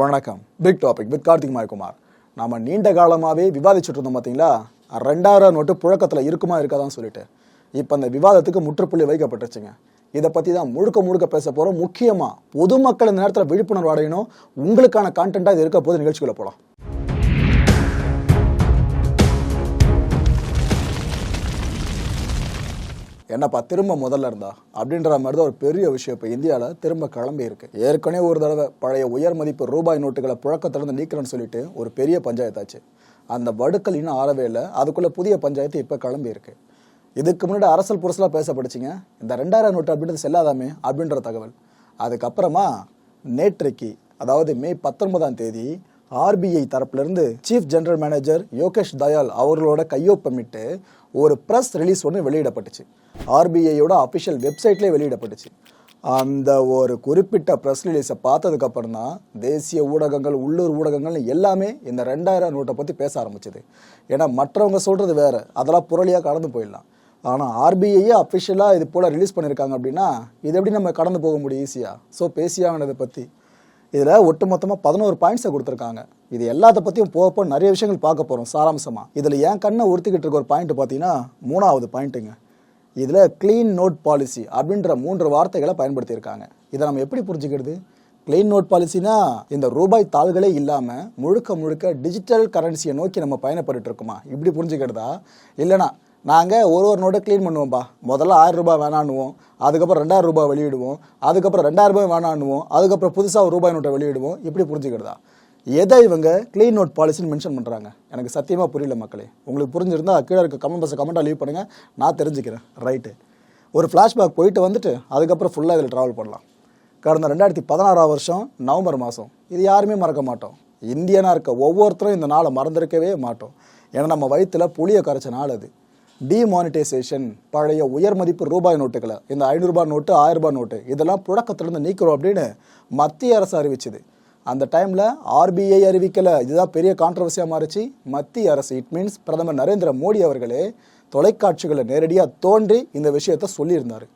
வணக்கம். Big topic with Karthik Mayakumar. நாம நீண்ட காலமாகவே விவாதிச்சுட்டு இருந்தோம் பார்த்தீங்களா ரெண்டாயிரம் நோட்டு புழக்கத்தில் இருக்குமா இருக்காதான்னு சொல்லிட்டு. இப்போ அந்த விவாதத்துக்கு முற்றுப்புள்ளி வைக்கப்பட்டுருச்சுங்க. இதை பற்றி தான் முழுக்க முழுக்க பேச போகிறோம் முக்கியமாக பொதுமக்கள் இந்த நேரத்தில் விழிப்புணர்வு அடையணும். உங்களுக்கான கான்டென்ட்டாக இது இருக்க போது நிகழ்ச்சிக்குள்ள போகலாம் என்னப்பா திரும்ப முதல்ல இருந்தா? அப்படின்ற மாதிரி தான் ஒரு பெரிய விஷயம் இப்போ இந்தியாவில் திரும்ப கிளம்பி இருக்கு. ஏற்கனவே ஒரு தடவை பழைய உயர் மதிப்பு ரூபாய் நோட்டுகளை புழக்கத்திலிருந்து நீக்கிறேன்னு சொல்லிட்டு ஒரு பெரிய பஞ்சாயத்தாச்சு அந்த வடுக்கல் இன்னும் ஆறவே இல்லை. அதுக்குள்ள புதிய பஞ்சாயத்து இப்போ கிளம்பி இருக்கு. இதுக்கு முன்னாடி அரசல் புரசலாக பேசப்படுச்சிங்க இந்த ரெண்டாயிரம் நோட்டு அப்படின்றது செல்லாதாமே அப்படின்ற தகவல். அதுக்கப்புறமா நேற்றைக்கு அதாவது மே பத்தொன்பதாம் தேதி ஆர்பிஐ தரப்பிலிருந்து chief general manager Yogesh Dayal அவர்களோட கையொப்பமிட்டு ஒரு ப்ரெஸ் ரிலீஸ் ஒன்று வெளியிடப்பட்டுச்சு. ஆர்பிஐயோட அஃபிஷியல் வெப்சைட்லேயே வெளியிடப்பட்டுச்சு. அந்த ஒரு குறிப்பிட்ட ப்ரெஸ் ரிலீஸை பார்த்ததுக்கப்புறம் தான் தேசிய ஊடகங்கள் உள்ளூர் ஊடகங்கள் எல்லாமே இந்த ரெண்டாயிரம் நோட்டை பற்றி பேச ஆரம்பிச்சது. ஏன்னா மற்றவங்க சொல்கிறது வேற. அதெல்லாம் புரளியாக கடந்து போயிடலாம். ஆனால் ஆர்பிஐயே அஃபிஷியலாக இது போல் ரிலீஸ் பண்ணியிருக்காங்க அப்படின்னா இது எப்படி நம்ம கடந்து போக முடியும் ஈஸியாக ஸோ பேசியாங்கனதை பற்றி இதில் ஒட்டுமொத்தமாக பதினோரு பாயிண்ட்ஸை கொடுத்துருக்காங்க. இது எல்லாத்த பற்றியும் போக போக நிறைய விஷயங்கள் பார்க்க போகிறோம் சாராம்சமாக இதில் என் கண்ணை உறுத்திக்கிட்டு இருக்க ஒரு பாயிண்ட் பார்த்தீங்கன்னா மூணாவது பாயிண்ட்டுங்க இதில் க்ளீன் நோட் பாலிசி அப்படின்ற மூன்று வார்த்தைகளை பயன்படுத்தியிருக்காங்க. இதை நம்ம எப்படி புரிஞ்சுக்கிறது? க்ளீன் நோட் பாலிசினா இந்த ரூபாய் தாள்களே இல்லாமல் முழுக்க முழுக்க டிஜிட்டல் கரன்சியை நோக்கி நம்ம பயணப்பட்டுருக்கோமா இப்படி புரிஞ்சுக்கிறதா? இல்லைனா நாங்கள் ஒரு ஒரு நோட்டை க்ளீன் பண்ணுவோம்ப்பா முதல்ல ஆயிரரூபா வேணான்னுவோம். அதுக்கப்புறம் ரெண்டாயிரம் ரூபாய் வெளியிடுவோம். அதுக்கப்புறம் ரெண்டாயிரம் ரூபாய் வேணான்னுவோம். அதுக்கப்புறம் புதுசாக ஒரு ரூபாய் நோட்டை வெளியிடுவோம். இப்படி புரிஞ்சுக்கிறதா? எதை இவங்க க்ளீன் நோட் பாலிசின்னு மென்ஷன் பண்ணுறாங்க எனக்கு சத்தியமாக புரியல மக்களே. உங்களுக்கு புரிஞ்சிருந்தா கீழே இருக்க கமெண்ட் பாக்ஸை கமெண்ட்டாக லீவ் பண்ணுங்கள் நான் தெரிஞ்சுக்கிறேன். ரைட்டு ஒரு ஃப்ளாஷ்பேக் போயிட்டு வந்துட்டு அதுக்கப்புறம் ஃபுல்லாக இதில் ட்ராவல் பண்ணலாம். கடந்த ரெண்டாயிரத்தி பதினாறாம் வருஷம் நவம்பர் மாதம் இது யாருமே மறக்க மாட்டோம். இந்தியனாக இருக்க ஒவ்வொருத்தரும் இந்த நாளை மறந்துருக்கவே மாட்டோம். ஏன்னா நம்ம வயிற்றுல புளியை கரைச்ச நாள் அது. டிமானிட்டைசேஷன் பழைய உயர் மதிப்பு ரூபாய் நோட்டுகளை இந்த ஐநூறுரூபா நோட்டு ஆயிரரூபா நோட்டு இதெல்லாம் புழக்கத்திலிருந்து நீக்கிறோம் அப்படின்னு மத்திய அரசு அறிவிச்சது. அந்த டைமில் ஆர்பிஐ அறிவிக்கலை. இதுதான் பெரிய கான்ட்ரவர்சியாக மாறிச்சு. மத்திய அரசு இட் மீன்ஸ் பிரதமர் நரேந்திர மோடி அவர்களே தொலைக்காட்சிகளை நேரடியாக தோன்றி இந்த விஷயத்த சொல்லியிருந்தார்.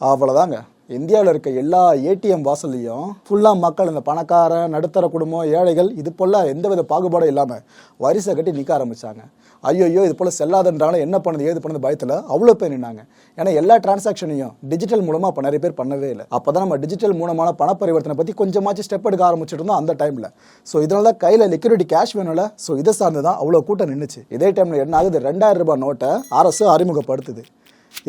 அவ்வளோதாங்க இந்தியாவில் இருக்க எல்லா ஏடிஎம் வாசல்லையும் ஃபுல்லாக மக்கள் இந்த பணக்காரன் நடுத்தர குடும்பம் ஏழைகள் இது போல் எந்தவித பாகுபாடும் இல்லாமல் வரிசை கட்டி நிற்க ஆரம்பிச்சாங்க. ஐயோ இது போல் செல்லாதன்றால என்ன பண்ணுது ஏது பண்ணுது பயத்தில் அவ்வளோ பேர் நின்னாங்க. ஏன்னா எல்லா டிரான்சாக்ஷனையும் டிஜிட்டல் மூலமாக அப்போ நிறைய பேர் பண்ணவே இல்லை. அப்போ தான் நம்ம டிஜிட்டல் மூலமான பண பரிவர்த்தனை பற்றி கொஞ்சமாச்சும் ஸ்டெப் எடுக்க ஆரம்பிச்சுட்டு இருந்தோம் அந்த டைமில் ஸோ இதனால தான் கையில் லிக்விடிட்டி கேஷ் வேணும்ல. ஸோ இதை சார்ந்து தான் அவ்வளோ கூட்டம் நின்றுச்சு இதே டைமில் என்ன ஆகுது? ரெண்டாயிரம் ரூபாய் நோட்டை அரசு அறிமுகப்படுத்துது.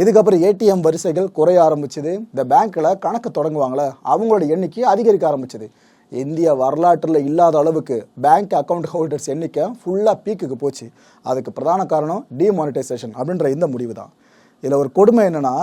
இதுக்கப்புறம் ஏடிஎம் வரிசைகள் குறைய ஆரம்பிச்சது. இந்த பேங்க்கில் கணக்கு தொடங்குவாங்களே அவங்களோட எண்ணிக்கை அதிகரிக்க ஆரம்பிச்சது. இந்திய வரலாற்றில் இல்லாத அளவுக்கு பேங்க் அக்கவுண்ட் ஹோல்டர்ஸ் எண்ணிக்கை ஃபுல்லாக பீக்குக்கு போச்சு. அதுக்கு பிரதான காரணம் டிமானிட்டைசேஷன் அப்படின்ற இந்த முடிவு தான் இதில் ஒரு கொடுமை என்னென்னா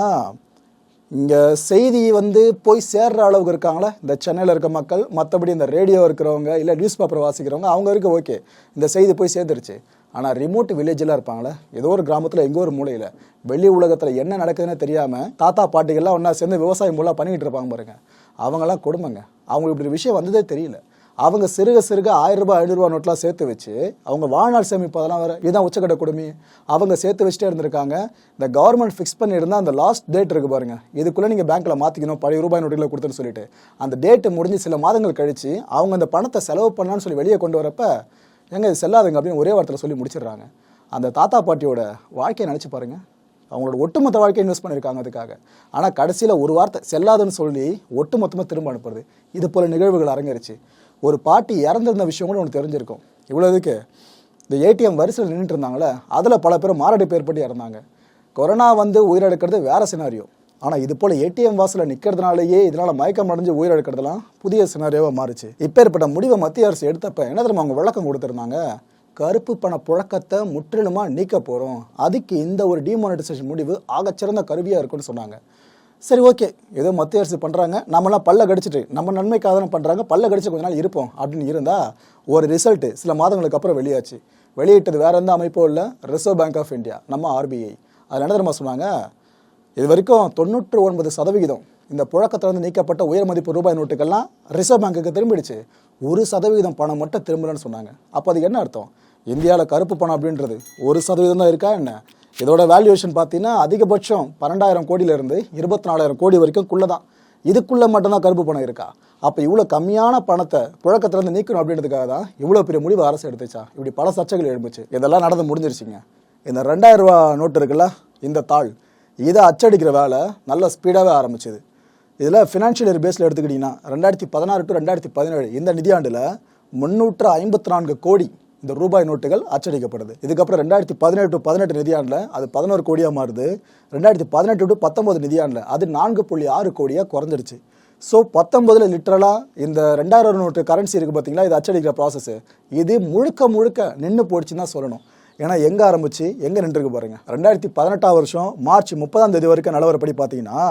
இங்கே செய்தி வந்து போய் சேர்ற அளவுக்கு இருக்காங்களே இந்த சென்னையில் இருக்க மக்கள் மற்றபடி இந்த ரேடியோ இருக்கிறவங்க இல்லை நியூஸ் பேப்பர் வாசிக்கிறவங்க அவங்க வரைக்கும் ஓகே இந்த செய்தி போய் சேர்ந்துருச்சு. ஆனால் ரிமோட் வில்லேஜில் இருப்பாங்களே ஏதோ ஒரு கிராமத்தில் எங்கோ ஒரு மூலையில் வெளி உலகத்தில் என்ன நடக்குதுன்னு தெரியாமல் தாத்தா பாட்டிகள்லாம் ஒன்றா சேர்ந்து விவசாயம் மூலம் பண்ணிக்கிட்டு இருப்பாங்க பாருங்க. அவங்கெல்லாம் கொடுமைங்க. அவங்களுக்கு இப்படி விஷயம் வந்ததே தெரியல. அவங்க சிறுக சிறுக ஆயிரம் ரூபாய் ஐநூறுரூவா நோட்லாம் சேர்த்து வச்சு அவங்க வாழ்நாள் சேமிப்பு அதெல்லாம் வேறு இதுதான் உச்சக்கட்ட கொடுமை. அவங்க சேர்த்து வச்சுட்டே இருந்திருக்காங்க. இந்த கவர்மெண்ட் ஃபிக்ஸ் பண்ணியிருந்தால் அந்த லாஸ்ட் டேட் இருக்குது பாருங்க. இதுக்குள்ளே நீங்கள் பேங்க்கில் மாற்றிக்கணும் பழைய ரூபாய் நோட்டுகளை கொடுத்துன்னு சொல்லிட்டு. அந்த டேட்டு முடிஞ்சு சில மாதங்கள் கழித்து அவங்க அந்த பணத்தை செலவு பண்ணலான்னு சொல்லி வெளியே கொண்டு வரப்போ எங்க இது செல்லாதுங்க அப்படின்னு ஒரே வார்த்தையில் சொல்லி முடிச்சிடுறாங்க. அந்த தாத்தா பாட்டியோட வாழ்க்கையை நினச்சி பாருங்கள் அவங்களோட ஒட்டுமொத்த வாழ்க்கையை இன்வெஸ்ட் பண்ணியிருக்காங்க அதுக்காக. ஆனால் கடைசியில் ஒரு வார்த்தை செல்லாதுன்னு சொல்லி ஒட்டுமொத்தமாக திரும்ப அனுப்புறது. இது போல நிகழ்வுகள் அரங்கரிச்சு ஒரு பாட்டி இறந்திருந்த விஷயம் கூட உனக்கு தெரிஞ்சிருக்கும். இவ்வளோ இதுக்கு இந்த ஏடிஎம் வரிசையில் நின்றுட்டு இருந்தாங்களே அதில் பல பேர் மாரடைப்பு ஏற்பட்டு இறந்தாங்க. கொரோனா வந்து உயிரிழக்கிறது வேற சினாரியோ ஆனால் இது போல் ஏடிஎம் வாசலில் நிற்கிறதுனாலேயே இதனால் மயக்கம் அடைஞ்சு உயிரிழக்கிறதுலாம் புதிய சினாரியோவாக மாறுச்சு. இப்பேற்பட்ட முடிவை மத்திய அரசு எடுத்தப்ப என்ன தெரியுமா அவங்க விளக்கம் கொடுத்துருந்தாங்க? கருப்பு பண புழக்கத்தை முற்றிலுமாக நீக்க போகிறோம் அதுக்கு இந்த ஒரு டிமானிட்டைசேஷன் முடிவு ஆகச்சிறந்த கருவியாக இருக்குன்னு சொன்னாங்க. சரி ஓகே. ஏதோ மத்திய அரசு பண்ணுறாங்க நம்மளாம் பல்ல கடிச்சிட்டு நம்ம நன்மைக்காக தானே பண்ணுறாங்க பல்ல கடிச்சு கொஞ்ச நாள் இருப்போம் அப்படின்னு இருந்தால் ஒரு ரிசல்ட்டு சில மாதங்களுக்கு அப்புறம் வெளியாச்சு. வெளியிட்டது வேற எந்த அமைப்பும் இல்லை. ரிசர்வ் பேங்க் ஆஃப் இந்தியா நம்ம ஆர்பிஐ அதில் என்ன தெரியுமா சொன்னாங்க? இது வரைக்கும் தொண்ணூற்று ஒன்பது சதவிகிதம் இந்த புழக்கத்திலிருந்து நீக்கப்பட்ட உயர் மதிப்பு ரூபாய் நோட்டுகள்லாம் ரிசர்வ் பேங்க்குக்கு திரும்பிடுச்சு. ஒரு சதவீதம் பணம் மட்டும் திரும்பலன்னு சொன்னாங்க. அப்போ அதுக்கு என்ன அர்த்தம்? இந்தியாவில் கருப்பு பணம் அப்படின்றது ஒரு சதவீதம் தான் இருக்கா என்ன? இதோட வேல்யூவேஷன் பார்த்தீங்கன்னா அதிகபட்சம் பன்னெண்டாயிரம் கோடியிலேருந்து இருபத்தி நாலாயிரம் கோடி வரைக்கும் குள்ளே தான். இதுக்குள்ளே மட்டும்தான் கருப்பு பணம் இருக்கா? அப்போ இவ்வளோ கம்மியான பணத்தை புழக்கத்துலேருந்து நீக்கணும் அப்படின்றதுக்காக தான் இவ்வளோ பெரிய முடிவு அரசு எடுத்துச்சா? இப்படி பல சர்ச்சைகள் எழுந்துச்சு இதெல்லாம் நடந்து முடிஞ்சிருச்சுங்க. இந்த ரெண்டாயிரம் ரூபா நோட்டு இருக்குல்ல இந்த தாள் இதை அச்சடிக்கிற வேலை நல்ல ஸ்பீடாகவே ஆரம்பிச்சது. இதில் ஃபினான்ஷியல் இயர் பேஸில் எடுத்துக்கிட்டிங்கன்னா ரெண்டாயிரத்தி பதினாறு டு ரெண்டாயிரத்தி பதினேழு இந்த நிதியாண்டில் முந்நூற்று ஐம்பத்தி நான்கு கோடி இந்த ரூபாய் நோட்டுகள் அச்சடிக்கப்படுது. இதுக்கப்புறம் ரெண்டாயிரத்தி பதினெட்டு டு பதினெட்டு நிதியாண்டில் அது பதினோரு கோடியாக மாறுது. ரெண்டாயிரத்தி பதினெட்டு டு பத்தொன்பது நிதியாண்டில் அது நான்கு புள்ளி ஆறு கோடியாக குறைஞ்சிடுச்சு ஸோ பத்தொன்பதில் லிட்ரலாக இந்த ரெண்டாயிரம் நோட்டு கரன்சி இருக்குது பார்த்தீங்களா? இது அச்சடிக்கிற ப்ராசஸ்ஸு இது முழுக்க முழுக்க நின்று போயிடுச்சுன்னு தான் சொல்லணும். ஏன்னா எங்கே ஆரம்பிச்சு எங்கே நின்றுருக்கு பாருங்க. ரெண்டாயிரத்தி பதினெட்டாம் வருஷம் மார்ச் முப்பதாம் தேதி வரைக்கும் நிலவரப்படி பார்த்தீங்கன்னா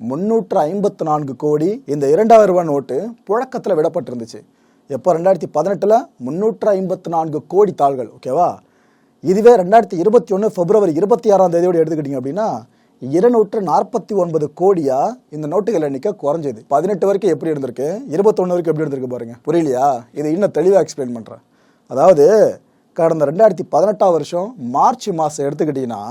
முந்நூற்று ஐம்பத்து நான்கு கோடி இந்த இரண்டாயிரம் ரூபாய் நோட்டு புழக்கத்தில் விடப்பட்டிருந்துச்சு. எப்போ? ரெண்டாயிரத்தி பதினெட்டில் முந்நூற்று ஐம்பத்து நான்கு கோடி தாள்கள் ஓகேவா இதுவே ரெண்டாயிரத்தி இருபத்தி ஒன்று பிப்ரவரி இருபத்தி ஆறாம் தேதியோடு எடுத்துக்கிட்டிங்க அப்படின்னா இருநூற்று நாற்பத்தி ஒன்பது கோடியா இந்த நோட்டுகள் எண்ணிக்கை குறைஞ்சது. பதினெட்டு வரைக்கும் எப்படி இருந்திருக்கு? இருபத்தொன்று வரைக்கும் எப்படி இருந்திருக்கு பாருங்க. புரியலையா? இதை இன்னும் தெளிவாக எக்ஸ்பிளைன் பண்ணுறேன் அதாவது கடந்த ரெண்டாயிரத்தி பதினெட்டாம் வருஷம் மார்ச் மாதம் எடுத்துக்கிட்டிங்கன்னா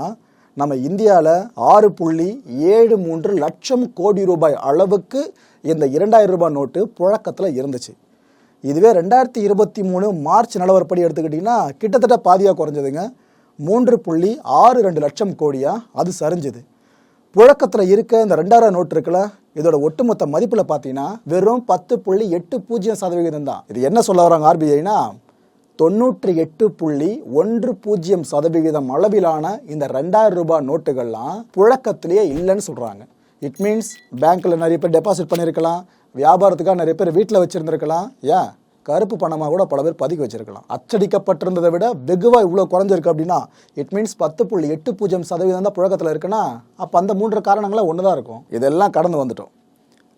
நம்ம இந்தியாவில் ஆறு புள்ளி ஏழு மூன்று லட்சம் கோடி ரூபாய் அளவுக்கு இந்த இரண்டாயிரம் ரூபாய் நோட்டு புழக்கத்தில் இருந்துச்சு. இதுவே ரெண்டாயிரத்தி இருபத்தி மூணு மார்ச் நிலவரப்படி எடுத்துக்கிட்டிங்கன்னா கிட்டத்தட்ட பாதியாக குறைஞ்சதுங்க. மூன்று புள்ளி ஆறு ரெண்டு லட்சம் கோடியாக அது சரிஞ்சுது. புழக்கத்தில் இருக்க இந்த ரெண்டாயிரம் நோட்டு இருக்குல்ல இதோட ஒட்டுமொத்த மதிப்பில் பார்த்தீங்கன்னா வெறும் பத்து புள்ளி எட்டு பூஜ்ஜியம் சதவிகிதம் தான். இது என்ன சொல்ல வராங்க ஆர்பிஐனா தொண்ணூற்றி எட்டு புள்ளி ஒன்று பூஜ்ஜியம் சதவிகிதம் அளவிலான இந்த ரெண்டாயிரம் ரூபாய் நோட்டுகள்லாம் புழக்கத்திலேயே இல்லைன்னு சொல்கிறாங்க இட் மீன்ஸ் பேங்க்கில் நிறைய பேர் டெபாசிட் பண்ணியிருக்கலாம். வியாபாரத்துக்காக நிறைய பேர் வீட்டில் வச்சுருந்துருக்கலாம். ஏன்? கருப்பு பணமாக கூட பல பேர் பதுக்கி வச்சிருக்கலாம். அச்சடிக்கப்பட்டிருந்ததை விட வெகுவாக இவ்வளோ குறைஞ்சிருக்கு அப்படின்னா இட் மீன்ஸ் பத்து புள்ளி எட்டு பூஜ்ஜியம் சதவீதம் தான் புழக்கத்தில் இருக்குன்னா அப்போ அந்த மூன்று காரணங்களாக ஒன்று தான் இருக்கும். இதெல்லாம் கடந்து வந்துட்டோம்.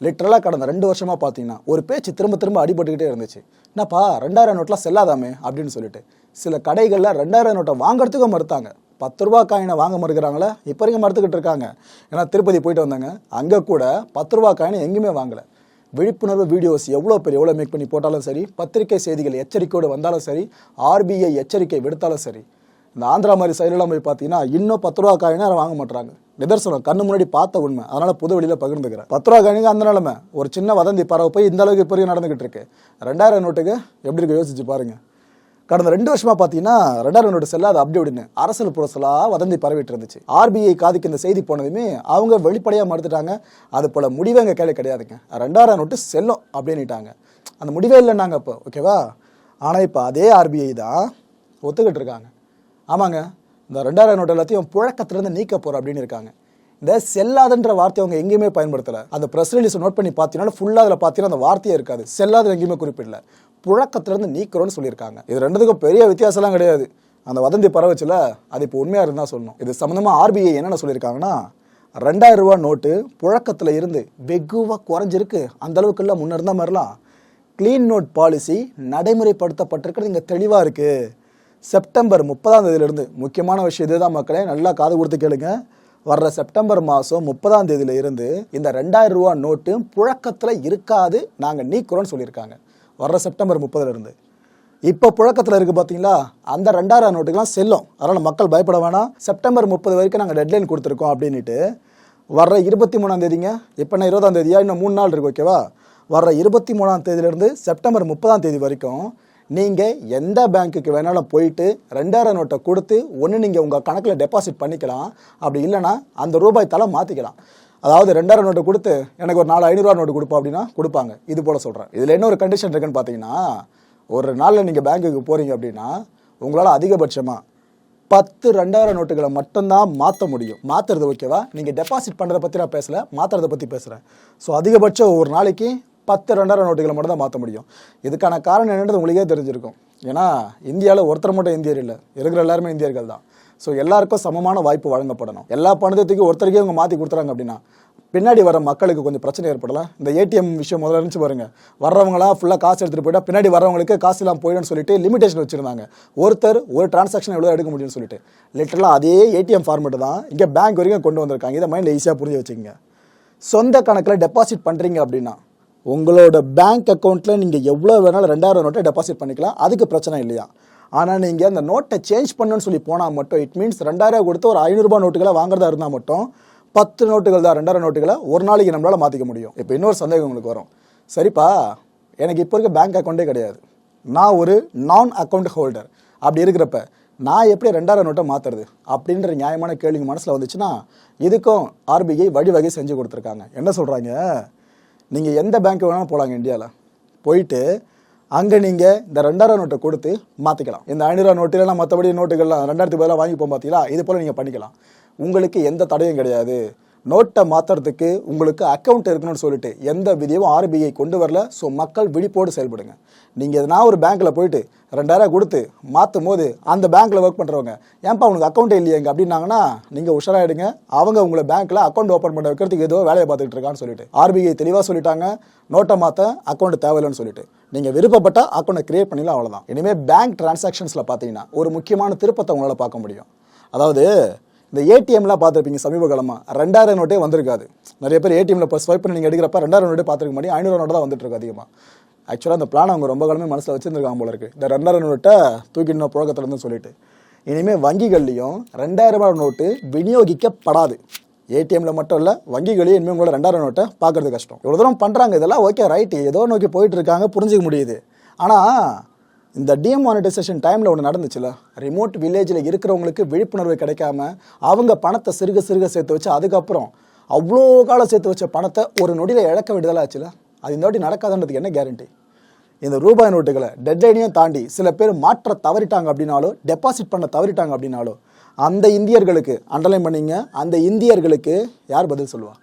லிட்டரலாக கடந்த ரெண்டு வருஷமாக பார்த்தீங்கன்னா ஒரு பேச்சு திரும்ப திரும்ப அடிபட்டுக்கிட்டே இருந்துச்சு. என்னப்பா ரெண்டாயிரம் நோட்டெலாம் செல்லாதாமே அப்படின்னு சொல்லிட்டு. சில கடைகளில் ரெண்டாயிரம் நோட்டை வாங்குறதுக்கும் மறுத்தாங்க. பத்து ரூபா காயினை வாங்க மறுக்கிறாங்களே இப்போ வரைக்கும் மறுத்துக்கிட்டு இருக்காங்க. ஏன்னா திருப்பதி போயிட்டு வந்தாங்க. அங்கே கூட பத்து ரூபா காயினை எங்கேயுமே வாங்கலை. விழிப்புணர்வு வீடியோஸ் எவ்வளோ பேர் எவ்வளோ மேக் பண்ணி போட்டாலும் சரி பத்திரிகை செய்திகள் எச்சரிக்கையோடு வந்தாலும் சரி ஆர்பிஐ எச்சரிக்கை விடுத்தாலும் சரி இந்த ஆந்திரா மாதிரி சைடெல்லாம் போய் பார்த்தீங்கன்னா இன்னும் பத்து ரூபா காயினா அதை வாங்க மாட்டுறாங்க நிதர்சனம் கண்ணு முன்னாடி பார்த்த உண்மை. அதனால புது வெளியில் பகிர்ந்துக்கிறேன். பத்து ரூபா காயினுக்கு அந்த நிலைமை ஒரு சின்ன வதந்தி பரவ போய் இந்த அளவுக்கு பெரிய நடந்துகிட்டு இருக்கு. ரெண்டாயிரம் நோட்டுக்கு எப்படி இருக்கு யோசிச்சு பாருங்க. கடந்த ரெண்டு வருஷமா பார்த்தீங்கன்னா ரெண்டாயிரம் நோட்டு செல்லாத அப்படி அப்படின்னு அரசியல் புரசலா வதந்தி பரவிட்டு இருந்துச்சு. ஆர்பிஐ காதுக்கு இந்த செய்தி போனதுமே அவங்க வெளிப்படையாக மறுத்துட்டாங்க. அது போல முடிவே எங்கள் கையில் கிடையாதுங்க. ரெண்டாயிரம் நோட்டு செல்லும் அப்படின்னுட்டாங்க. அந்த முடிவே இல்லைன்னாங்க இப்போ ஓகேவா? ஆனால் இப்போ அதே ஆர்பிஐ தான் ஒத்துக்கிட்டு இருக்காங்க. ஆமாங்க. இந்த ரெண்டாயிரம் நோட்டு எல்லாத்தையும் புழக்கத்திலேருந்து நீக்க போகிறோம் அப்படின்னு இருக்காங்க. இந்த செல்லாதுன்ற வார்த்தை அவங்க எங்கேயுமே பயன்படுத்தலை. அந்த ப்ரெஸ் ரிலீஸ் நோட் பண்ணி பார்த்தீங்கன்னா ஃபுல்லாக அதில் பார்த்தீங்கன்னா அந்த வார்த்தையே இருக்காது. செல்லாது எங்கேயுமே குறிப்பிடல. புழக்கத்திலேருந்து நீக்கிறோன்னு சொல்லியிருக்காங்க. இது ரெண்டுத்துக்கும் பெரிய வித்தியாசம்லாம் கிடையாது. அந்த வதந்தி பரவச்சில் அது இப்போ உண்மையாக இருந்தால் சொல்லணும். இது சம்மந்தமாக ஆர்பிஐ என்னென்ன சொல்லியிருக்காங்கன்னா ரெண்டாயிரம் ரூபா நோட்டு புழக்கத்தில் இருந்து வெகுவாக குறைஞ்சிருக்கு. அந்த இல்லை முன்ன இருந்த மாதிரிலாம். க்ளீன் நோட் பாலிசி நடைமுறைப்படுத்தப்பட்டிருக்கிறது இங்கே தெளிவாக இருக்குது செப்டம்பர் முப்பதாம் தேதியிலிருந்து முக்கியமான விஷயம் இதுதான் மக்களே நல்லா காது கொடுத்து கேளுங்க. வர்ற செப்டம்பர் மாதம் முப்பதாம் தேதியில இருந்து இந்த ரெண்டாயிரம் ரூபா நோட்டு புழக்கத்தில் இருக்காது நாங்கள் நீக்கிறோம்னு சொல்லியிருக்காங்க. வர்ற செப்டம்பர் முப்பதுலேருந்து. இப்போ புழக்கத்தில் இருக்குது பார்த்தீங்களா அந்த ரெண்டாயிரம் நோட்டுக்கெல்லாம் செல்லும். அதனால் மக்கள் பயப்பட வேணாம். செப்டம்பர் முப்பது வரைக்கும் நாங்கள் டெட்லைன் கொடுத்துருக்கோம் அப்படின்ட்டு வர்ற இருபத்தி மூணாம் தேதிங்க. இப்போ நான் இருபதாம் தேதியா? இன்னும் மூணு நாள் இருக்கு ஓகேவா வர்ற இருபத்தி மூணாம் தேதியிலேருந்து செப்டம்பர் முப்பதாம் தேதி வரைக்கும் நீங்கள் எந்த பேங்க்குக்கு வேணாலும் போயிட்டு ரெண்டாயிரம் நோட்டை கொடுத்து ஒன்று நீங்கள் உங்கள் கணக்கில் டெபாசிட் பண்ணிக்கலாம். அப்படி இல்லைன்னா அந்த ரூபாய் தலை மாற்றிக்கலாம் அதாவது ரெண்டாயிரம் நோட்டு கொடுத்து எனக்கு ஒரு நாலு ஐநூறுரூவா நோட்டு கொடுப்போம் அப்படின்னா கொடுப்பாங்க. இது போல் சொல்கிறேன் இதில் என்ன ஒரு கண்டிஷன் இருக்குன்னு பார்த்தீங்கன்னா ஒரு நாளில் நீங்கள் பேங்க்குக்கு போகிறீங்க அப்படின்னா உங்களால் அதிகபட்சமாக பத்து ரெண்டாயிரம் நோட்டுகளை மட்டும்தான் மாற்ற முடியும். மாற்றுறது ஓகேவா நீங்கள் டெபாசிட் பண்ணுறதை பற்றி நான் பேசலை மாற்றுறதை பற்றி பேசுகிறேன் ஸோ அதிகபட்சம் ஒரு நாளைக்கு பத்து ரெண்டாயிரம் நோட்டுகளை மட்டும் தான் மாற்ற முடியும். இதுக்கான காரணம் என்னன்றது உங்களுக்கே தெரிஞ்சிருக்கும். ஏன்னா இந்தியாவில் ஒருத்தர் மட்டும் இந்தியர் இல்லை. இருக்கிற எல்லாருமே இந்தியர்கள் தான். ஸோ எல்லாருக்கும் சமமான வாய்ப்பு வழங்கப்படணும். எல்லா பணத்தையும் ஒருத்தருக்கே அவங்க மாற்றி கொடுத்துறாங்க அப்படின்னா பின்னாடி வர மக்களுக்கு கொஞ்சம் பிரச்சனை ஏற்படலாம். இந்த ஏடிஎம் விஷயம் முதல்ல இருந்துச்சு பாருங்க. வர்றவங்களாம் ஃபுல்லாக காசு எடுத்துகிட்டு போயிட்டா பின்னாடி வரவங்களுக்கு காசு இல்லாமல் போயிடும்னு சொல்லிட்டு லிமிடேஷன் வச்சிருந்தாங்க. ஒருத்தர் ஒரு டிரான்சாக்ஷன் எவ்வளோ எடுக்க முடியும்னு சொல்லிட்டு. லிட்டரலாக அதே ஏடிஎம் ஃபார்மேட் தான் இங்கே பேங்க் வரைக்கும் கொண்டு வந்திருக்காங்க. இதை மைண்டில் ஈஸியாக புரிஞ்சு வச்சுக்கோங்க. சொந்த கணக்கில் டெபாசிட் பண்ணுறீங்க அப்படின்னா உங்களோட பேங்க் அக்கௌண்ட்டில் நீங்கள் எவ்வளோ வேணாலும் ரெண்டாயிரம் நோட்டை டெபாசிட் பண்ணிக்கலாம். அதுக்கு பிரச்சனை இல்லையா? ஆனால் நீங்கள் அந்த நோட்டை சேஞ்ச் பண்ணுன்னு சொல்லி போனால் மட்டும் இட் மீன்ஸ் ரெண்டாயிரம் கொடுத்து ஒரு ஐநூறுரூபா நோட்டுகளை வாங்குறதா இருந்தால் மட்டும் பத்து நோட்டுகள் தான் ரெண்டாயிரம் நோட்டுகளை ஒரு நாளைக்கு நம்மளால் மாற்றிக்க முடியும். இப்போ இன்னொரு சந்தேகம் உங்களுக்கு வரும். சரிப்பா எனக்கு இப்போ இருக்க பேங்க் அக்கௌண்ட்டே கிடையாது. நான் ஒரு நான் அக்கௌண்ட் ஹோல்டர் அப்படி இருக்கிறப்ப நான் எப்படி ரெண்டாயிரம் நோட்டை மாற்றுறது அப்படின்ற நியாயமான கேள்வி மனசில் வந்துச்சுன்னா இதுக்கும் ஆர்பிஐ வழிவகை செஞ்சு கொடுத்துருக்காங்க. என்ன சொல்கிறாங்க நீங்கள் எந்த பேங்க் வேணாலும் போகலாங்க இந்தியாவில் போயிட்டு அங்கே நீங்கள் இந்த ரெண்டாயிரம் நோட்டை கொடுத்து மாற்றிக்கலாம் இந்த ஐநூறுரூவா நோட்டுலாம் மற்றபடி நோட்டுகள்லாம் ரெண்டாயிரத்து பதிலாக வாங்கி போக பார்த்தீங்களா இது போல் நீங்கள் பண்ணிக்கலாம். உங்களுக்கு எந்த தடையும் கிடையாது. நோட்டை மாற்றுறதுக்கு உங்களுக்கு அக்கௌண்ட் இருக்கணும்னு சொல்லிட்டு எந்த விதியும் ஆர்பிஐ கொண்டு வரல. ஸோ மக்கள் விழிப்போடு செயல்படுங்க. நீங்கள் எதனா ஒரு பேங்க்கில் போயிட்டு ரெண்டாயிரம் கொடுத்து மாற்றும் போது அந்த பேங்க்கில் ஒர்க் பண்ணுறவங்க ஏன்ப்பா உனக்கு அக்கௌண்ட்டே இல்லையங்க அப்படின்னாங்கன்னா நீங்கள் உஷாராயிடுங்க. அவங்க உங்களை பேங்க்கில் அக்கௌண்ட் ஓப்பன் பண்ண வைக்கிறதுக்கு ஏதோ வேலையை பார்த்துட்டு இருக்கான்னு சொல்லிட்டு. ஆர்பிஐ தெளிவாக சொல்லிட்டாங்க. நோட்டை மாற்ற அக்கௌண்ட் தேவையில்லைன்னு சொல்லிட்டு. நீங்கள் விருப்பப்பட்ட அக்கௌண்ட்டை கிரியேட் பண்ணிடலாம் அவ்வளோதான் இனிமேல் பேங்க் டிரான்சாக்ஷன்ஸில் பார்த்தீங்கன்னா ஒரு முக்கியமான திருப்பத்தை உங்களால் பார்க்க முடியும். அதாவது இந்த ஏடிஎம்லாம் பார்த்துருப்பீங்க சமீப காலமாக ரெண்டாயிரம் நோட்டே வந்திருக்காது. நிறைய பேர் ஏடிஎம்ல இப்போ ஸ்வைப் பண்ணி நீங்கள் எடுக்கிறப்ப ரெண்டாயிரம் நோட்டே பார்த்துருக்க மாட்டேன் ஐநூறு நோட்டு தான் வந்துட்டு இருக்கு அதிகமாக ஆக்சுவலாக அந்த பிளான் அவங்க ரொம்ப காலமே மனசில் வச்சிருந்துருக்காங்க போல இருக்கு. இந்த ரெண்டாயிரம் நோட்டை தூக்கிடணும் புழக்கத்துலேருந்து சொல்லிட்டு. இனிமேல் வங்கிகள்லையும் ரெண்டாயிரம் ரூபாய் நோட்டு விநியோகிக்கப்படாது. ஏடிஎம்ல மட்டும் இல்லை வங்கிகளையும் இனிமேல் உங்களோட ரெண்டாயிரம் நோட்டை பார்க்கறது கஷ்டம். இவ்வளோ தூரம் பண்ணுறாங்க இதெல்லாம் ஓகே ரைட்டு ஏதோ நோக்கி போயிட்டு இருக்காங்க புரிஞ்சிக்க முடியுது. ஆனால் இந்த டிமானிட்டைசேஷன் டைமில் ஒன்று நடந்துச்சுல? ரிமோட் வில்லேஜில் இருக்கிறவங்களுக்கு விழிப்புணர்வு கிடைக்காம அவங்க பணத்தை சிறுக சிறுக சேர்த்து வச்சு அதுக்கப்புறம் அவ்வளோ காலம் சேர்த்து வச்ச பணத்தை ஒரு நொடியில் இழக்க வேண்டியதாக ஆச்சுல? அது இந்த வாட்டி நடக்காதுன்றதுக்கு என்ன கேரண்டி இந்த ரூபாய் நோட்டுகளை டெட்லைனையும் தாண்டி சில பேர் மாற்ற தவறிட்டாங்க அப்படின்னாலோ டெபாசிட் பண்ண தவறிட்டாங்க அப்படின்னாலோ அந்த இந்தியர்களுக்கு அண்டர்லைன் பண்ணிங்க அந்த இந்தியர்களுக்கு யார் பதில் சொல்லுவா?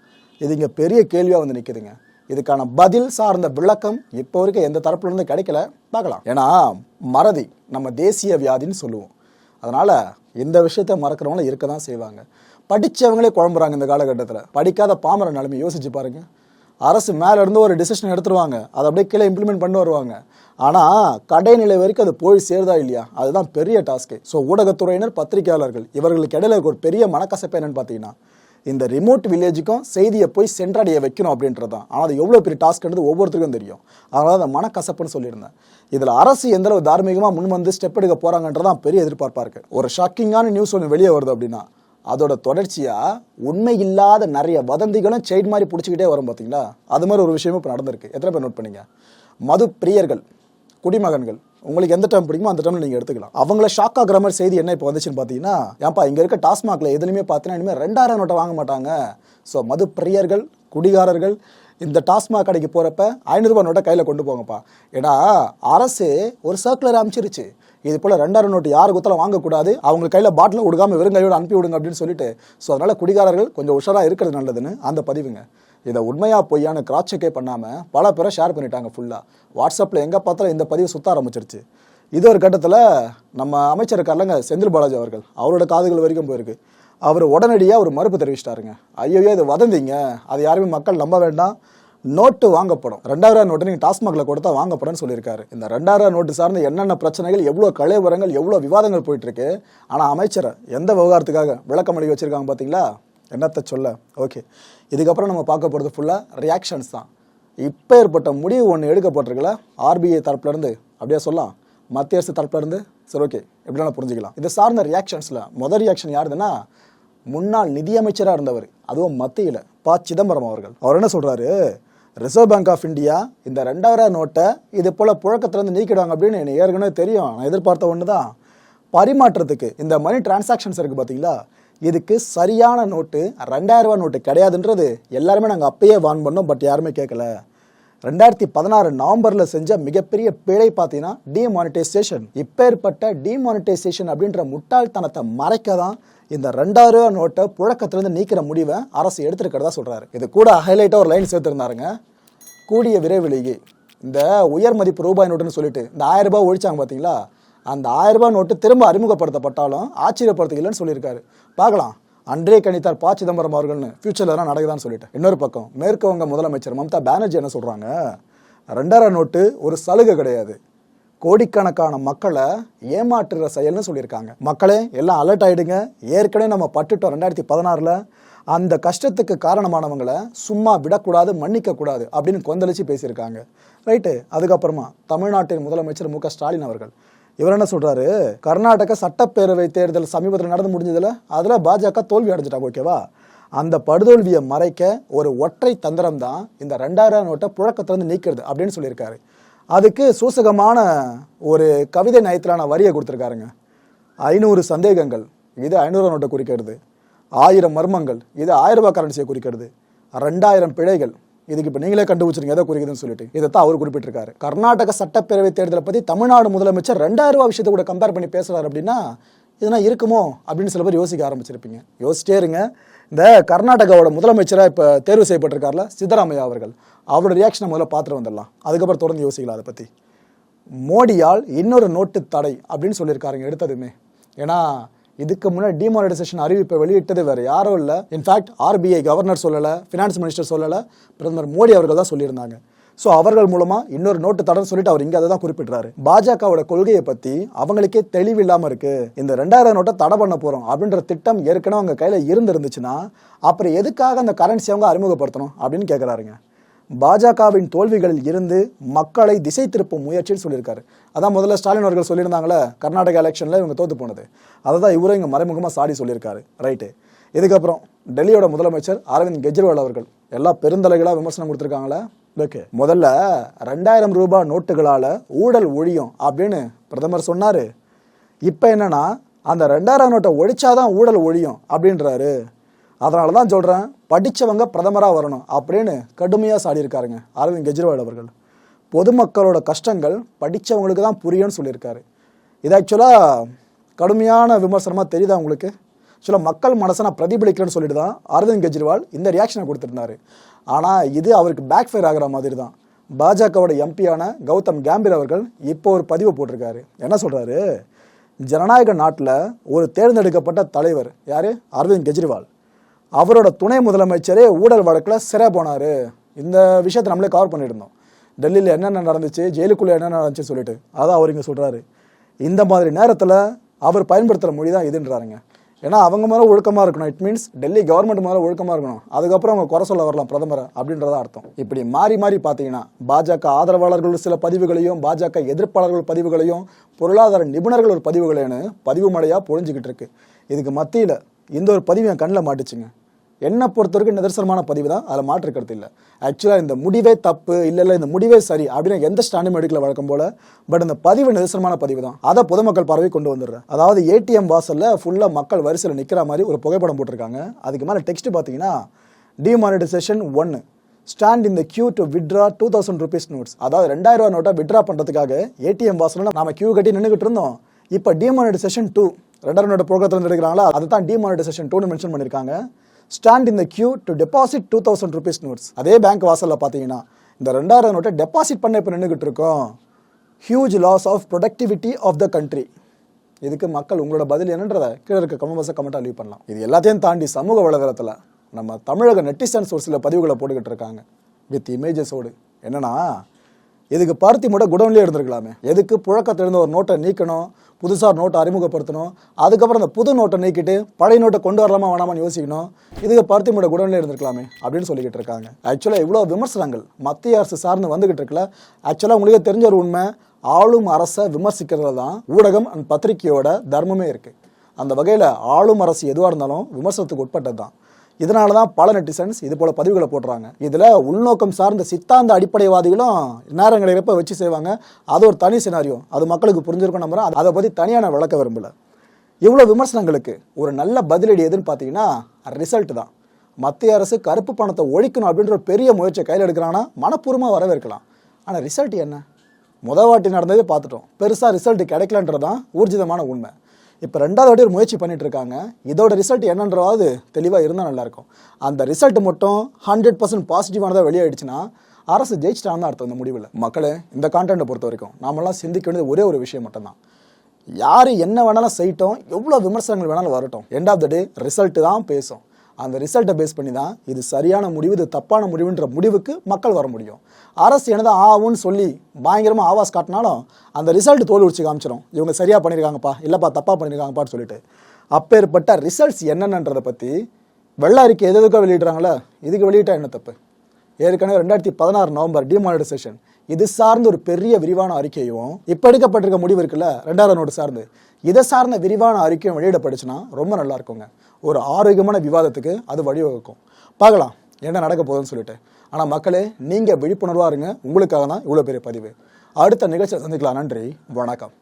இது இங்கே பெரிய கேள்வியாக வந்து நிற்குதுங்க இதுக்கான பதில் சார்ந்த விளக்கம் இப்போ வரைக்கும் எந்த தரப்புல இருந்து கிடைக்கல? பார்க்கலாம். ஏன்னா மறதி நம்ம தேசிய வியாதின்னு சொல்லுவோம். அதனால இந்த விஷயத்த மறக்கிறவங்களும் இருக்க தான் செய்வாங்க. படித்தவங்களே குழம்புறாங்க இந்த காலகட்டத்தில். படிக்காத பாமர நிலைமை யோசிச்சு பாருங்க. அரசு மேலேருந்து ஒரு டிசிஷன் எடுத்துருவாங்க. அதை அப்படியே கீழே இம்ப்ளிமெண்ட் பண்ணி வருவாங்க. ஆனால் கடைநிலை வரைக்கும் அது போய் சேருதா இல்லையா? அதுதான் பெரிய டாஸ்க்கு ஸோ ஊடகத்துறையினர் பத்திரிகையாளர்கள் இவர்களுக்கு இடையில இருக்க ஒரு பெரிய மனக்கசப்பு என்னன்னு பார்த்தீங்கன்னா இந்த ரிமோட் வில்லேஜுக்கும் செய்தியை போய் சென்றடைய வைக்கணும் அப்படின்றது தான். ஆனால் அது எவ்வளோ பெரிய டாஸ்க்ன்றது ஒவ்வொருத்தருக்கும் தெரியும். அதனால அந்த மனக்கசப்புன்னு சொல்லியிருந்தேன். இதில் அரசு எந்த அளவு தார்மீகமாக முன் வந்து ஸ்டெப் எடுக்க போகிறாங்கன்றதான் பெரிய எதிர்பார்ப்பாக இருக்குது ஒரு ஷாக்கிங்கான நியூஸ் ஒன்று வெளியே வருது அப்படின்னா அதோட தொடர்ச்சியாக உண்மை இல்லாத நிறைய வதந்திகளும் செயின் மாதிரி பிடிச்சிக்கிட்டே வரும் பார்த்தீங்களா அது மாதிரி ஒரு விஷயமும் இப்போ நடந்திருக்கு. எத்தனை பேர் நோட் பண்ணீங்க? மது பிரியர்கள் குடிமகன்கள் உங்களுக்கு எந்த டைம் பிடிக்குமோ அந்த டைம்ல நீங்க எடுத்துக்கலாம். அவங்கள ஷாக் ஆகிற மாதிரி செய்தி என்ன இப்போ வந்துச்சுன்னு பார்த்தீங்கன்னா ஏன்பா இங்க இருக்க டாஸ்மாக்ல எதுலையுமே பார்த்தீங்கன்னா இனிமேல் ரெண்டாயிரம் நோட்டை வாங்க மாட்டாங்க. ஸோ மது பிரியர்கள் குடிகாரர்கள் இந்த டாஸ்மாக் கடைக்கு போறப்ப ஐநூறுரூபா நோட்டை கையில கொண்டு போங்கப்பா. ஏன்னா அரசு ஒரு சர்க்குலர் அமைச்சிருச்சு இது போல் ரெண்டாயிரம் நோட்டு யார் குத்தல வாங்கக்கூடாது? அவங்க கையில் பாட்டில் கொடுக்காம வெறும் கையோட அனுப்பி விடுங்க அப்படின்னு சொல்லிட்டு. ஸோ அதனால் குடிகாரர்கள் கொஞ்சம் உஷாராக இருக்கிறது நல்லதுன்னு அந்த பதிவுங்க. இதை உண்மையா பொய்யான கிராஸ் செக்கே பல பேரை ஷேர் பண்ணிட்டாங்க ஃபுல்லாக வாட்ஸ்அப்பில் எங்கே பார்த்தாலும் இந்த பதிவு சுத்த ஆரம்பிச்சிருச்சு. இது ஒரு கட்டத்தில் நம்ம அமைச்சர் இருக்கார்லங்க செந்தில் பாலாஜி அவர்கள். அவரோட காதுகள் வரைக்கும் போயிருக்கு. அவர் உடனடியாக ஒரு மறுப்பு தெரிவிச்சிட்டாருங்க. ஐயோ இது வதந்திங்க. அது யாருமே மக்கள் நம்ப வேண்டாம். நோட்டு வாங்கப்படும். ரெண்டாயிரம் நோட்டு நீங்கள் டாஸ்மாகில் கொடுத்தா வாங்கப்படும்னு சொல்லியிருக்காரு. இந்த ரெண்டாயிரம் நோட்டு சார்ந்த என்னென்ன பிரச்சனைகள் எவ்வளோ கலைவரங்கள் எவ்வளோ விவாதங்கள் போயிட்டுருக்கு ஆனால் அமைச்சரை எந்த விவகாரத்துக்காக விளக்கம் அளிக்க வச்சுருக்காங்க பார்த்தீங்களா என்னத்த சொல்ல? ஓகே இதுக்கப்புறம் நம்ம பார்க்க போகிறது ஃபுல்லாக ரியாக்ஷன்ஸ் தான். இப்போ ஏற்பட்ட முடிவு ஒன்று எடுக்கப்பட்டிருக்கல ஆர்பிஐ தரப்புலேருந்து. அப்படியே சொல்லலாம்? மத்திய அரசு தரப்புலேருந்து? சரி ஓகே எப்படின்னா புரிஞ்சுக்கலாம். இது சார்ந்த ரியாக்ஷன்ஸில் முதல் ரியாக்ஷன் யாருதுன்னா முன்னாள் நிதியமைச்சராக இருந்தவர். அதுவும் மத்தியில் ப. சிதம்பரம் அவர்கள். அவர் என்ன சொல்கிறாரு ரிசர்வ் பேங்க் ஆஃப் இந்தியா இந்த ரெண்டாயிரம் நோட்டை இது போல் புழக்கத்திலேருந்து நீக்கிடுவாங்க அப்படின்னு எனக்கு ஏற்கனவே தெரியும். நான் எதிர்பார்த்த ஒன்று தான் பரிமாற்றத்துக்கு இந்த மணி டிரான்சாக்ஷன்ஸ் இருக்குது பார்த்தீங்களா இதுக்கு சரியான நோட்டு ரெண்டாயிரரூபா நோட்டு கிடையாதுன்றது எல்லாருமே நாங்கள் அப்பயே வான் பண்ணோம் பட் யாருமே கேட்கல. ரெண்டாயிரத்தி பதினாறு நவம்பரில் செஞ்ச மிகப்பெரிய பிழை பார்த்தீங்கன்னா டிமானிட்டைசேஷன் இப்பேற்பட்ட டிமானிட்டைசேஷன் அப்படின்ற முட்டாள்தனத்தை மறைக்க தான் இந்த ரெண்டாயிரம் நோட்டை புழக்கத்திலிருந்து நீக்கிற முடிவை அரசு எடுத்திருக்கிறதா சொல்கிறாரு இது கூட ஹைலைட்டாக ஒரு லைன் சேர்த்துருந்தாருங்க. கூடிய விரைவிலேயே இந்த உயர் மதிப்பு ரூபாய் நோட்டுன்னு சொல்லிட்டு இந்த ஆயிரம் ரூபாய் ஒழிச்சாங்க பார்த்தீங்களா? அந்த ஆயிரம் ரூபாய் நோட்டு திரும்ப அறிமுகப்படுத்தப்பட்டாலும் ஆச்சரியப்படுத்திக்கலன்னு சொல்லியிருக்காரு. பார்க்கலாம். அன்றே கணித்தார் பா சிதம்பரம் அவர்கள்னு. ஃபியூச்சரில் எல்லாம் நடக்குதான்னு சொல்லிட்டு. இன்னொரு பக்கம் மேற்கு வங்க முதலமைச்சர் மம்தா பானர்ஜி என்ன சொல்கிறாங்க ரெண்டாயிரம் நோட்டு ஒரு சலுகை கிடையாது. கோடிக்கணக்கான மக்களை ஏமாற்றுற செயல்னு சொல்லியிருக்காங்க. மக்களே எல்லாம் அலர்ட் ஆகிடுங்க ஏற்கனவே நம்ம பட்டுட்டோம் ரெண்டாயிரத்தி பதினாறில். அந்த கஷ்டத்துக்கு காரணமானவங்களை சும்மா விடக்கூடாது மன்னிக்கக்கூடாது அப்படின்னு கொந்தளிச்சு பேசியிருக்காங்க. ரைட்டு அதுக்கப்புறமா தமிழ்நாட்டின் முதலமைச்சர் மு க ஸ்டாலின் அவர்கள். இவர் என்ன சொல்றாரு? கர்நாடக சட்டப்பேரவை தேர்தல் சமீபத்தில் நடந்து முடிஞ்சதுல அதுல பாஜக தோல்வி அடைஞ்சிட்டாங்க ஓகேவா அந்த படுதோல்வியை மறைக்க ஒரு ஒற்றை தந்திரம் தான் இந்த ரெண்டாயிரம் நோட்டை புழக்கத்திலிருந்து நீக்கிறது அப்படின்னு சொல்லியிருக்காரு. அதுக்கு சூசகமான ஒரு கவிதை நயத்திலான வரியை கொடுத்துருக்காருங்க. ஐநூறு சந்தேகங்கள் இது ஐநூறு நோட்டை குறிக்கிறது. ஆயிரம் மர்மங்கள் இது ஆயிரம் ரூபாய் கரன்சியை குறிக்கிறது. ரெண்டாயிரம் பிழைகள் இதுக்கு இப்போ நீங்களே கண்டுபிடிச்சிருங்க எதை குறிக்குதுன்னு சொல்லிட்டு. இதை தான் அவர் குறிப்பிட்டிருக்காரு. கர்நாடக சட்டப்பேரவை தேர்தலை பற்றி தமிழ்நாடு முதலமைச்சர் ரெண்டாயிரம் ரூபாய் விஷயத்தை கூட கம்பேர் பண்ணி பேசுறாரு அப்படின்னா இதெல்லாம் இருக்குமோ அப்படின்னு சில பேர் யோசிக்க ஆரம்பிச்சிருப்பீங்க. யோசிச்சே இருங்க. இந்த கர்நாடகாவோட முதலமைச்சராக இப்போ தேர்வு செய்யப்பட்டிருக்கார்ல சித்தராமையா அவர்கள். அவரோட ரியாக்ஷனை முதல்ல பார்த்துட்டு வந்துடலாம். அதுக்கப்புறம் தொடர்ந்து யோசிக்கலாம் அதை பற்றி மோடியால் இன்னொரு நோட்டு தடை அப்படின்னு சொல்லியிருக்காருங்க எடுத்ததுமே. ஏன்னா இதுக்கு முன்னாடி டிமானிட்டைசேஷன் அறிவிப்பை வெளியிட்டது வேற யாரும் இல்லை. இன்ஃபேக்ட் ஆர்பிஐ கவர்னர் சொல்லலை ஃபினான்ஸ் மினிஸ்டர் சொல்லலை பிரதமர் மோடி அவர்கள் தான் சொல்லியிருந்தாங்க. ஸோ அவர்கள் மூலமா இன்னொரு நோட்டு தடன்னு சொல்லிட்டு அவர் இங்கே அதை தான் குறிப்பிடுறாரு. பாஜகவோட கொள்கையை பற்றி அவங்களுக்கே தெளிவு இல்லாமல் இருக்கு. இந்த ரெண்டாயிரம் நோட்டை தடை பண்ண போகிறோம் அப்படின்ற திட்டம் ஏற்கனவே அவங்க கையில் இருந்துருந்துச்சுன்னா அப்புறம் எதுக்காக அந்த கரன்சி அவங்க அறிமுகப்படுத்தணும் அப்படின்னு கேட்குறாருங்க பாஜகவின் தோல்விகளில் இருந்து மக்களை திசை திருப்பும் முயற்சின்னு சொல்லியிருக்காரு. அதான் முதல்ல ஸ்டாலின் அவர்கள் சொல்லியிருந்தாங்களே கர்நாடகா எலெக்ஷனில் இவங்க தோத்து போனது. அதை தான் இவரும் இங்கே மறைமுகமாக சாடி சொல்லியிருக்காரு. ரைட்டு இதுக்கப்புறம் டெல்லியோட முதலமைச்சர் அரவிந்த் கெஜ்ரிவால் அவர்கள் எல்லா பெருந்தலைகளாக விமர்சனம் கொடுத்துருக்காங்களே. ஓகே. முதல்ல ரெண்டாயிரம் ரூபாய் நோட்டுகளால் ஊழல் ஒழியும் அப்படின்னு பிரதமர் சொன்னார். இப்போ என்னன்னா அந்த ரெண்டாயிரம் நோட்டை ஒழிச்சாதான் ஊழல் ஒழியும் அப்படின்றாரு. அதனால தான் சொல்கிறேன் படித்தவங்க பிரதமராக வரணும் அப்படின்னு கடுமையாக சாடியிருக்காருங்க அரவிந்த் கெஜ்ரிவால் அவர்கள். பொதுமக்களோட கஷ்டங்கள் படித்தவங்களுக்கு தான் புரியும்னு சொல்லியிருக்காரு. இது ஆக்சுவலாக கடுமையான விமர்சனமாக தெரியுதா உங்களுக்கு? ஆக்சுவலாக மக்கள் மனசை நான் பிரதிபலிக்கலன்னு சொல்லிட்டு தான் அரவிந்த் கெஜ்ரிவால் இந்த ரியாக்ஷனை கொடுத்துருந்தாரு. ஆனால் இது அவருக்கு பேக் ஃபயர் ஆகிற மாதிரி தான் பாஜகவோட எம்பியான கௌதம் கேம்பீர் அவர்கள் இப்போ ஒரு பதிவை போட்டிருக்காரு. என்ன சொல்கிறாரு ஜனநாயக நாட்டில் ஒரு தேர்ந்தெடுக்கப்பட்ட தலைவர் யார்? அரவிந்த் கெஜ்ரிவால். அவரோட துணை முதலமைச்சரே ஊழல் வழக்கில் சிறை போனார். இந்த விஷயத்தை நம்மளே கவர் பண்ணியிருந்தோம். டெல்லியில் என்னென்ன நடந்துச்சு ஜெயிலுக்குள்ளே என்னென்ன நடந்துச்சு சொல்லிட்டு. அதான் அவர் இங்கே சொல்கிறாரு இந்த மாதிரி நேரத்தில் அவர் பயன்படுத்துகிற மொழி தான் இதுன்றாருங்க. ஏன்னா அவங்க மேலே ஒழுக்கமாக இருக்கணும். இட் மீன்ஸ் டெல்லி கவர்மெண்ட் மேலே ஒழுக்கமாக இருக்கணும். அதுக்கப்புறம் அவங்க குறை சொல்ல வரலாம் பிரதமரை அப்படின்றத அர்த்தம். இப்படி மாறி மாறி பார்த்தீங்கன்னா பாஜக ஆதரவாளர்கள் சில பதிவுகளையும் பாஜக எதிர்ப்பாளர்கள் பதிவுகளையும் பொருளாதார நிபுணர்கள் ஒரு பதிவுகளைன்னு பதிவு மழையாக பொழிஞ்சுக்கிட்டு இருக்கு. இதுக்கு மத்தியில் இந்த ஒரு பதிவு என் கண்ணில் மாட்டுச்சுங்க. என்னை பொறுத்த வரைக்கும் நிதர்சனமான பதிவு தான். அதில் மாற்று கருத்து இல்லை ஆக்சுவலாக இந்த முடிவே தப்பு இல்லை இல்லை இந்த முடிவே சரி அப்படின்னு எந்த ஸ்டாண்டும் எடுக்கல வழக்கம் போல பட் இந்த பதிவு நிதர்சனமான பதிவு தான். அதை பொதுமக்கள் பார்வை கொண்டு வந்துடுறேன். அதாவது ஏடிஎம் வாசலில் ஃபுல்லாக மக்கள் வரிசையில் நிற்கிற மாதிரி ஒரு புகைப்படம் போட்டிருக்காங்க. அதுக்கு மேலே டெக்ஸ்ட் பார்த்தீங்கன்னா டிமானிட்டைசேஷன் ஒன்று ஸ்டாண்ட் இந்த queue to withdraw two thousand rupees notes அதாவது ரெண்டாயிரம் ரூபா நோட்டை விட்ரா பண்ணுறதுக்காக ஏடிஎம் வாசலில் நம்ம கியூ கட்டி நின்றுக்கிட்டு இருந்தோம். இப்போ டிமானிட்டைசேஷன் டூ ரெண்டாயிரம் நோட்டு புழக்கத்தில் எடுக்கிறாங்களா? அதை தான் டிமானிட்டைசேஷன் டூன்னு மென்ஷன் பண்ணியிருக்காங்க ஸ்டாண்ட் இந்த queue to deposit two thousand rupees notes அதே பேங்க் வாசலில் பார்த்தீங்கன்னா இந்த ரெண்டாயிரம் நோட்டை டெபாசிட் பண்ண இப்போ நின்றுக்கிட்டு இருக்கோம். Huge loss of productivity of the country இதுக்கு மக்கள் உங்களோட பதில் என்னன்றதை கீழே இருக்க கமெண்ட் பாக்ஸை கமெண்ட்டாக லீவ் பண்ணலாம். இது எல்லாத்தையும் தாண்டி சமூக வலைதளத்தில் நம்ம தமிழக நெட்டிசன்ஸ் ஒரு சில பதிவுகளை போட்டுக்கிட்டு இருக்காங்க. வித் இமேஜஸோடு என்னன்னா இதுக்கு பருத்தி மூட்டை குடோன்லேயே எடுத்துருக்கலாமே? எதுக்கு புழக்கத்திலிருந்து ஒரு நோட்டை நீக்கணும்? புதுசாக நோட்டை அறிமுகப்படுத்தணும்? அதுக்கப்புறம் அந்த புது நோட்டை நீக்கிட்டு பழைய நோட்டை கொண்டு வரலாமா வேணாமான்னு யோசிக்கணும். இதுக்கு பருத்தி மூட குடோன்லேயே இருந்திருக்கலாமே அப்படின்னு சொல்லிக்கிட்டு இருக்காங்க. ஆக்சுவலாக இவ்வளோ விமர்சனங்கள் மத்திய அரசு சார்ந்து வந்துகிட்டு இருக்கல ஆக்சுவலாக உங்களுக்கே தெரிஞ்ச ஒரு உண்மை ஆளும் அரசை விமர்சிக்கிறது தான் ஊடகம் அண்ட் பத்திரிகையோட தர்மமே இருக்குது அந்த வகையில் ஆளும் அரசு எதுவாக இருந்தாலும் விமர்சனத்துக்கு உட்பட்டது தான். இதனால தான் பல நெட்டிசன்ஸ் இது போல பதிவுகளை போடுறாங்க. இதில் உள்நோக்கம் சார்ந்த சித்தாந்த அடிப்படைவாதிகளும் நேரங்களை எப்போ வச்சு செய்வாங்க. அது ஒரு தனி சினாரியோ அது மக்களுக்கு புரிஞ்சிருக்கும் நம்புறேன் அதை பற்றி தனியாக நான் விளக்க விரும்பலை. இவ்வளோ விமர்சனங்களுக்கு ஒரு நல்ல பதிலடி எதுன்னு பார்த்தீங்கன்னா ரிசல்ட் தான். மத்திய அரசு கருப்பு பணத்தை ஒழிக்கணும் அப்படின்ற ஒரு பெரிய முயற்சியை கையில் எடுக்கிறாங்கன்னா மனப்பூர்வமாக வரவேற்கலாம். ஆனால் ரிசல்ட் என்ன? முத வாட்டி நடந்ததே பார்த்துட்டோம். பெருசாக ரிசல்ட் கிடைக்கலன்றது தான் ஊர்ஜிதமான உண்மை. இப்போ ரெண்டாவது வாட்டி ஒரு முயற்சி பண்ணிட்டு இருக்காங்க இதோட ரிசல்ட் என்னன்றவாது தெளிவாக இருந்தால் நல்லாயிருக்கும். அந்த ரிசல்ட் மட்டும் ஹண்ட்ரட் பர்சன்ட் பாசிட்டிவானதாக வெளியாயிடுச்சுன்னா அரசு ஜெயிச்சிட்டான்னு தான் அர்த்தம் இந்த முடிவில். மக்களே இந்த கான்டென்ட்டை பொறுத்த வரைக்கும் நாமெல்லாம் சிந்திக்க வேண்டியது ஒரே ஒரு விஷயம் மட்டும்தான். யார் என்ன வேணாலும் செய்யட்டும் எவ்வளோ விமர்சனங்கள் வேணாலும் வரட்டும். End of the day result தான் பேசும். அந்த ரிசல்ட்டை பேஸ் பண்ணி தான் இது சரியான முடிவு இது தப்பான முடிவுன்ற முடிவுக்கு மக்கள் வர முடியும். அரசு என்னதான் ஆகும்னு சொல்லி பயங்கரமாக ஆவாஸ் காட்டினாலும் அந்த ரிசல்ட் தோல் உடிச்சு காமிச்சிடும் இவங்க சரியாக பண்ணியிருக்காங்கப்பா இல்லைப்பா தப்பாக பண்ணியிருக்காங்கப்பான்னு சொல்லிட்டு. அப்பேற்பட்ட ரிசல்ட்ஸ் என்னென்னன்றதை பற்றி வெள்ள அறிக்கை எது எதுக்கோ வெளியிடுறாங்களே இதுக்கு வெளியிட்டால் என்ன தப்பு? ஏற்கனவே ரெண்டாயிரத்தி பதினாறு நவம்பர் டிமானிட்டைசேஷன் இது சார்ந்த ஒரு பெரிய விரிவான அறிக்கையும் இப்போ எடுக்கப்பட்டிருக்க முடிவு இருக்குல்ல ரெண்டாவது நோட்டு சார்ந்து. இதை சார்ந்த விரிவான அறிக்கையும் வெளியிடப்படுச்சுன்னா ரொம்ப நல்லா இருக்குங்க. ஒரு ஆரோக்கியமான விவாதத்துக்கு அது வழிவகுக்கும். பார்க்கலாம் என்ன நடக்க போகுதுன்னு சொல்லிட்டு. ஆனால் மக்களே நீங்கள் விழிப்புணர்வாக இருங்க. உங்களுக்காக தான் இவ்வளோ பெரிய பதிவு. அடுத்த நிகழ்ச்சியை சந்திக்கலாம். நன்றி வணக்கம்.